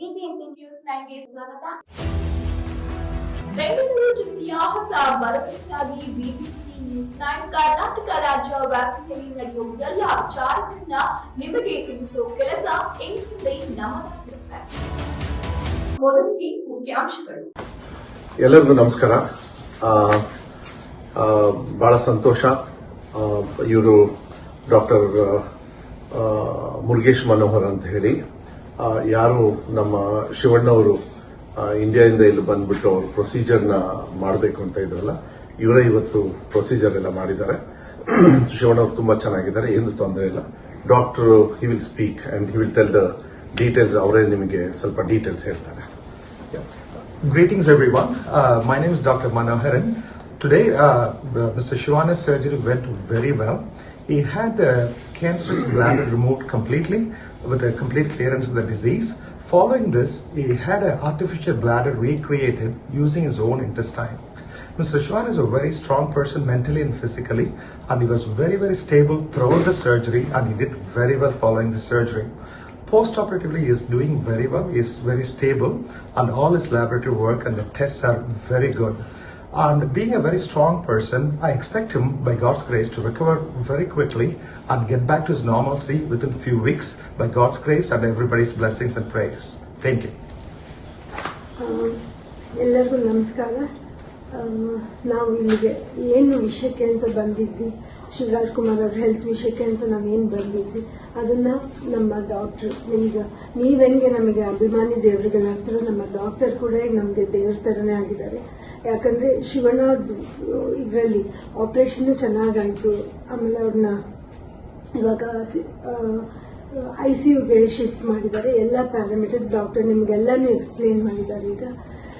BBMP news ನೈನ್ಗೆ ಸ್ವಾಗತ. ಬೆಂಗಳೂರು ಜಿಲ್ಲೆಯ ಹೊಸ ಭರವಸೆಯಾಗಿ ಬಿಬಿಎಂಪಿ ನ್ಯೂಸ್ ನೈನ್ ಕರ್ನಾಟಕ ರಾಜ್ಯ ವ್ಯಾಪ್ತಿಯಲ್ಲಿ ನಡೆಯುವ ಎಲ್ಲ ವಿಚಾರಗಳನ್ನ ನಿಮಗೆ ತಿಳಿಸುವ ಕೆಲಸ ಇನ್ಮುಂದೆ ನಮ್ಮದಾಗಿರುತ್ತೆ ಮೊದಲಿಗೆ ಮುಖ್ಯಾಂಶಗಳು. ಎಲ್ಲರಿಗೂ ನಮಸ್ಕಾರ. ಆ, ಆ, ಬಹಳ ಸಂತೋಷ. ಇವರು ಡಾಕ್ಟರ್ ಮುರುಗೇಶ್ ಮನೋಹರ್ ಅಂತ ಹೇಳಿ. ಯಾರು ನಮ್ಮ ಶಿವಣ್ಣವರು ಇಂಡಿಯಾ ಇಂಡಿಯಾದಿಂದ ಇಲ್ಲಿ ಬಂದ್ಬಿಟ್ಟು ಅವರು ಪ್ರೊಸೀಜರ್ನ ಮಾಡಬೇಕು ಅಂತ ಇದ್ರಲ್ಲ ಇವರೇ ಇವತ್ತು ಪ್ರೊಸೀಜರ್ ಎಲ್ಲ ಮಾಡಿದ್ದಾರೆ ಶಿವಣ್ಣ ಅವರು ತುಂಬಾ ಚೆನ್ನಾಗಿದ್ದಾರೆ ಏನು ತೊಂದರೆ ಇಲ್ಲ doctor he will speak and he will tell the details ಅವರೇ ನಿಮಗೆ ಸ್ವಲ್ಪ ಡೀಟೇಲ್ಸ್ ಹೇಳ್ತಾರೆ greetings every Uh, my name is doctor Manoharan. Today, uh, Mr. Surgery surgery very well ಈ He had the cancerous bladder removed completely with a complete clearance of the disease. Following this, he had an artificial bladder recreated using his own intestine. Mr. Shwan is a very strong person mentally and physically, and he was very, very stable throughout the surgery, and he did very well following the surgery. Post-operatively, he is doing very well. He is very stable, and all his laboratory work and the tests are very good. And being a very strong person, I expect him, by God's grace, to recover very quickly and get back to his normalcy within few weeks, by God's grace and everybody's blessings and prayers. Thank you. ಆ, ಎಲ್ಲರಿಗೂ ನಮಸ್ಕಾರ ಆ, ನಾವು ಇಲ್ಲಿಗೆ ಏನು ವಿಷಯಕ್ಕೆ ಅಂತ ಬಂದಿದ್ವಿ, ಶಿವರಾಜ್ ಕುಮಾರ್ ಅವ್ರ ಹೆಲ್ತ್ ವಿಷಯಕ್ಕೆ ಅಂತ ನಾವೇನು ಬಂದಿದ್ವಿ, ಅದನ್ನ ನಮ್ಮ ಡಾಕ್ಟ್ರು ಈಗ ನೀವೆಂಗೆ ನಮಗೆ ಅಭಿಮಾನಿ ದೇವರುಗಳಾಗ್ತಾರೋ ನಮ್ಮ ಡಾಕ್ಟರ್ ಕೂಡ ನಮಗೆ ದೇವ್ರ ಥರನೇ ಆಗಿದ್ದಾರೆ. ಯಾಕಂದ್ರೆ ಶಿವಣ್ಣ ಇದರಲ್ಲಿ ಆಪ್ರೇಷನ್ನು ಚೆನ್ನಾಗಾಯಿತು, ಆಮೇಲೆ ಅವ್ರನ್ನ ಇವಾಗ ಐ ಸಿ ಯುಗೆ ಶಿಫ್ಟ್ ಮಾಡಿದ್ದಾರೆ, ಎಲ್ಲ ಪ್ಯಾರಾಮೀಟರ್ಸ್ ಡಾಕ್ಟರ್ ನಿಮಗೆಲ್ಲನೂ ಎಕ್ಸ್ಪ್ಲೇನ್ ಮಾಡಿದ್ದಾರೆ ಈಗ.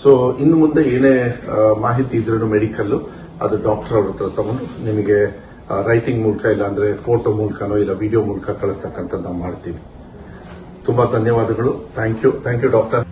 ಸೊ ಇನ್ನು ಮುಂದೆ ಏನೇ ಮಾಹಿತಿ ಇದ್ರೂ ಮೆಡಿಕಲ್ ಅದು ಡಾಕ್ಟರ್ ಅವ್ರ ಹತ್ರ ತಗೊಂಡು ನಿಮಗೆ ರೈಟಿಂಗ್ ಮೂಲಕ ಇಲ್ಲಾಂದ್ರೆ ಫೋಟೋ ಮೂಲಕನೋ ಇಲ್ಲ ವಿಡಿಯೋ ಮೂಲಕ ಕಳಿಸ್ತಕ್ಕಂಥದ್ದು ನಾವು ಮಾಡ್ತೀವಿ. ತುಂಬಾ ಧನ್ಯವಾದಗಳು. Thank you thank you doctor